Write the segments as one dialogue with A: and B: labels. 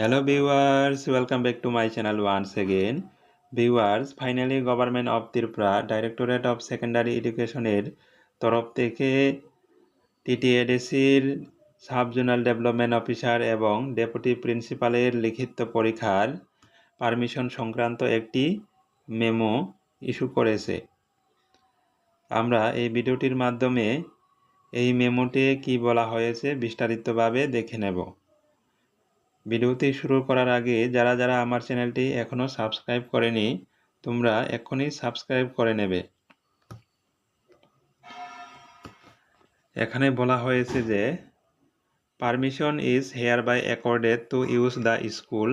A: Hello viewers welcome back to my channel once again viewers finally government of Tripura directorate of secondary এডুকেশনের তরফ থেকে টিটিএডিসির sub zonal development officer এবং deputy প্রিন্সিপালের লিখিত পরীক্ষার পারমিশন সংক্রান্ত একটি মেমো ইস্যু করেছে। আমরা এই ভিডিওটির মাধ্যমে এই মেমোটি কি বলা হয়েছে বিস্তারিতভাবে দেখে নেব। ভিডিওটি শুরু করার আগে যারা যারা আমার চ্যানেলটি এখনও সাবস্ক্রাইব করেনি, তোমরা এখনই সাবস্ক্রাইব করে নেবে। এখানে বলা হয়েছে যে permission is hereby accorded to use the school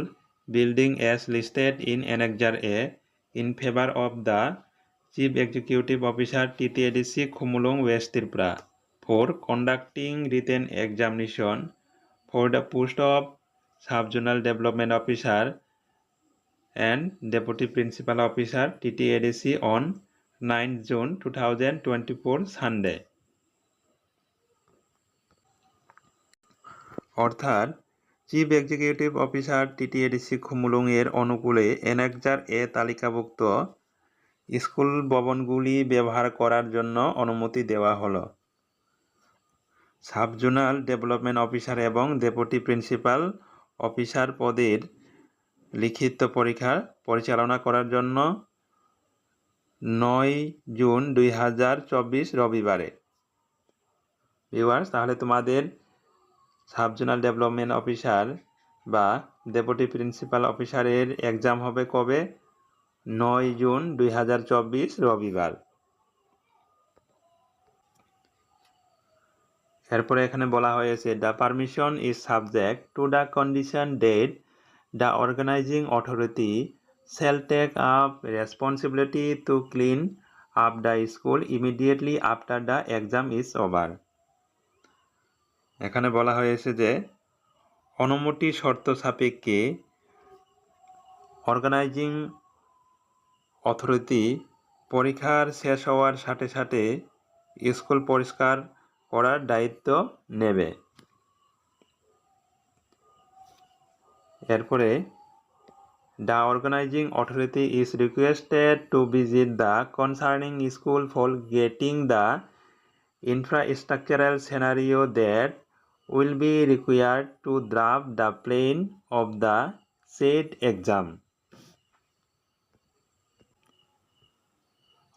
A: building as listed in annexure A in favour of the chief executive officer TTADC Khumulung west Tripura for conducting written examination for the post of sub zonal development officer and Deputy Principal Officer TTADC on 9 June 2024 Sunday. অর্থাৎ chief executive officer TTADC Khumulung এর অনুকূলে এনএকজার এ তালিকাভুক্ত school ভবনগুলি ব্যবহার করার জন্য অনুমতি দেওয়া হলো সাবজোনাল ডেভেলপমেন্ট অফিসার এবং ডেপুটি প্রিন্সিপাল অফিসার পদের লিখিত পরীক্ষা পরিচালনা করার জন্য নয় জুন দুই হাজার চব্বিশ রবিবারে। ভিউয়ার্স তাহলে তোমাদের সাবজোনাল ডেভেলপমেন্ট অফিসার বা ডেপুটি প্রিন্সিপাল অফিসারের এক্সাম হবে কবে? নয় জুন দুই হাজার চব্বিশ রবিবার। এরপরে এখানে বলা হয়েছে the permission is subject to the condition that the organising authority shall take up responsibility to clean up the school immediately after the exam is over এখানে বলা হয়েছে যে, অনুমতি শর্ত সাপেক্ষে অর্গানাইজিং অথরিটি পরীক্ষার শেষ হওয়ার সাথে সাথে স্কুল পরিষ্কার করার দায়িত্ব নেবে। এরপরে the organising authority is requested to visit the concerning school for getting the infrastructural scenario that will be required to draft the plan of the said exam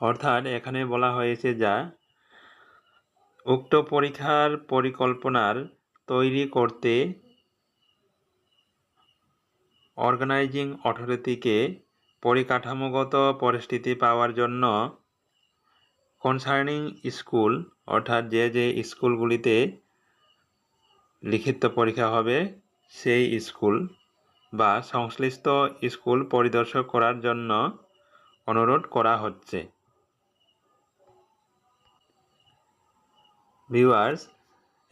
A: অর্থাৎ, এখানে বলা হয়েছে যা উক্ত পরীক্ষার পরিকল্পনার তৈরি করতে অর্গানাইজিং অথরিটিকে পরিকাঠামোগত পরিস্থিতি পাওয়ার জন্য কনসার্নিং স্কুল অর্থাৎ যে যে স্কুলগুলিতে লিখিত পরীক্ষা হবে, সেই স্কুল বা সংশ্লিষ্ট স্কুল পরিদর্শক করার জন্য অনুরোধ করা হচ্ছে। ভিউয়ার্স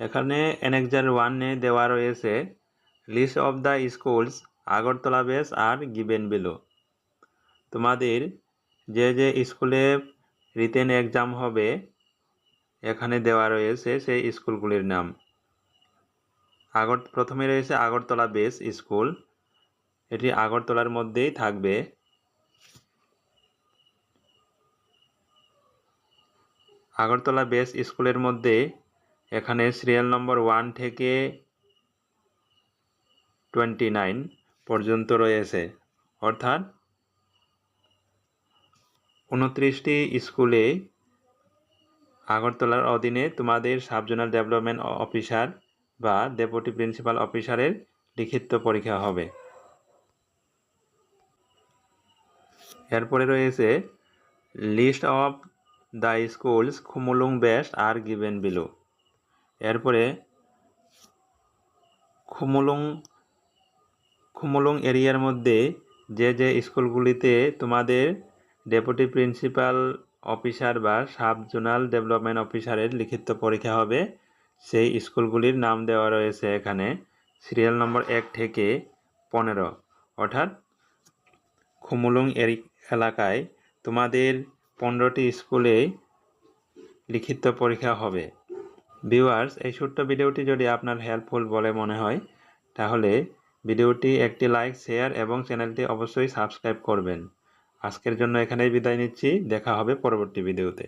A: এখানে এনএক্সার ওয়ানে দেওয়া রয়েছে list of the schools Agartala base are given below তোমাদের যে যে স্কুলে রিটেন এক্সাম হবে, এখানে দেওয়া রয়েছে সেই স্কুলগুলির নাম। আগর, প্রথমে রয়েছে আগরতলা বেস স্কুল এটি আগরতলার মধ্যেই থাকবে। আগরতলা বেস স্কুলের মধ্যে এখানে সিরিয়াল নম্বর ওয়ান থেকে টোয়েন্টি নাইন পর্যন্ত রয়েছে। অর্থাৎ উনত্রিশটি স্কুলে আগরতলার অধীনে তোমাদের সাবজোনাল ডেভেলপমেন্ট অফিসার বা ডেপুটি প্রিন্সিপাল অফিসারের লিখিত পরীক্ষা হবে। এরপরে রয়েছে list of the schools Khumulung based are given below. এরপরে খুমুলুং খুমুলুং এরিয়ার মধ্যে যে যে স্কুলগুলিতে তোমাদের ডেপুটি প্রিন্সিপাল অফিসার বা সাব জোনাল ডেভেলপমেন্ট অফিসারের লিখিত পরীক্ষা হবে, সেই স্কুলগুলির নাম দেওয়া রয়েছে এখানে, সিরিয়াল নম্বর এক থেকে পনেরো। অর্থাৎ খুমুলুং এলাকায় তোমাদের পনেরোটি স্কুলেই লিখিত পরীক্ষা হবে। ভিউয়ার্স এই ছোট্ট ভিডিওটি যদি আপনার হেল্পফুল বলে মনে হয়, তাহলে ভিডিওটি একটি লাইক শেয়ার এবং চ্যানেলটি অবশ্যই সাবস্ক্রাইব করবেন। আজকের জন্য এখানেই বিদায় নিচ্ছি। দেখা হবে পরবর্তী ভিডিওতে